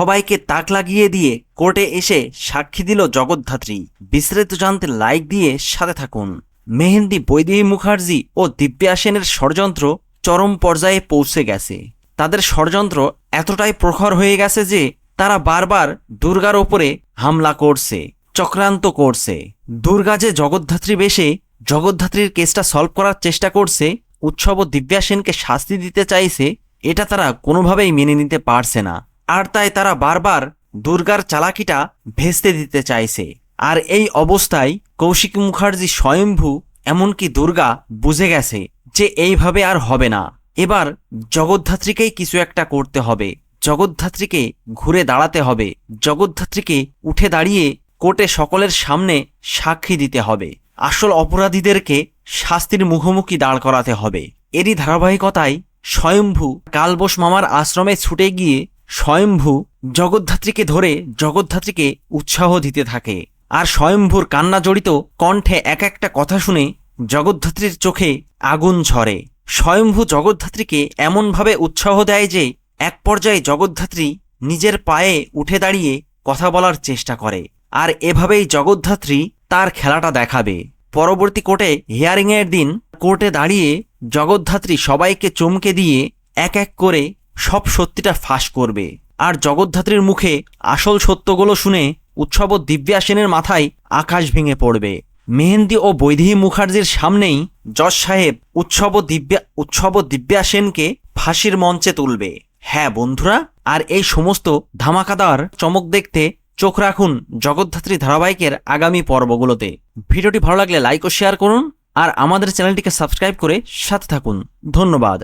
সবাইকে তাক লাগিয়ে দিয়ে কোর্টে এসে সাক্ষী দিল জগদ্ধাত্রী। বিস্তারিত জানতে লাইক দিয়ে সাথে থাকুন। মেহেন্দি, বৈদেহী মুখার্জি ও দিব্যা সেনের ষড়যন্ত্র চরম পর্যায়ে পৌঁছে গেছে। তাদের ষড়যন্ত্র এতটাই প্রখর হয়ে গেছে যে তারা বারবার দুর্গার ওপরে হামলা করছে, চক্রান্ত করছে। দুর্গা যে জগদ্ধাত্রী বেশে জগদ্ধাত্রীর কেসটা সলভ করার চেষ্টা করছে, উৎসব ও দিব্যা সেনকে শাস্তি দিতে চাইছে, এটা তারা কোনোভাবেই মেনে নিতে পারছে না। আর তাই তারা বারবার দুর্গার চালাকিটা ভেস্তে দিতে চাইছে। আর এই অবস্থায় কৌশিক মুখার্জি স্বয়ম্ভু, এমনকি দুর্গা বুঝে গেছে যে এইভাবে আর হবে না। এবার জগদ্ধাত্রীকেই কিছু একটা করতে হবে। জগদ্ধাত্রীকে ঘুরে দাঁড়াতে হবে। জগদ্ধাত্রীকে উঠে দাঁড়িয়ে কোর্টে সকলের সামনে সাক্ষী দিতে হবে। আসল অপরাধীদেরকে শাস্তির মুখোমুখি দাঁড় করাতে হবে। এরই ধারাবাহিকতায় স্বয়ম্ভু কালবোস মামার আশ্রমে ছুটে গিয়ে স্বয়ম্ভু জগদ্ধাত্রীকে ধরে জগদ্ধাত্রীকে উৎসাহ দিতে থাকে। আর স্বয়ম্ভুর কান্না জড়িত কণ্ঠে এক একটা কথা শুনে জগদ্ধাত্রীর চোখে আগুন ঝরে। স্বয়ম্ভু জগদ্ধাত্রীকে এমনভাবে উৎসাহ দেয় যে এক পর্যায়ে জগদ্ধাত্রী নিজের পায়ে উঠে দাঁড়িয়ে কথা বলার চেষ্টা করে। আর এভাবেই জগদ্ধাত্রী তার খেলাটা দেখাবে। পরবর্তী কোর্টে হিয়ারিংয়ের দিন কোর্টে দাঁড়িয়ে জগদ্ধাত্রী সবাইকে চমকে দিয়ে এক এক করে সব সত্যিটা ফাঁস করবে। আর জগদ্ধাত্রীর মুখে আসল সত্যগুলো শুনে উৎসব দিব্যা সেনের মাথায় আকাশ ভেঙে পড়বে। মেহেন্দি ও বৈদেহী মুখার্জির সামনেই যশ সাহেব উৎসব দিব্যা উৎসব দিব্যা সেনকে ফাঁসির মঞ্চে তুলবে। হ্যাঁ বন্ধুরা, আর এই সমস্ত ধামাকাদার চমক দেখতে চোখ রাখুন জগদ্ধাত্রী ধারাবাহিকের আগামী পর্বগুলোতে। ভিডিওটি ভালো লাগলে লাইক ও শেয়ার করুন, আর আমাদের চ্যানেলটিকে সাবস্ক্রাইব করে সাথে থাকুন। ধন্যবাদ।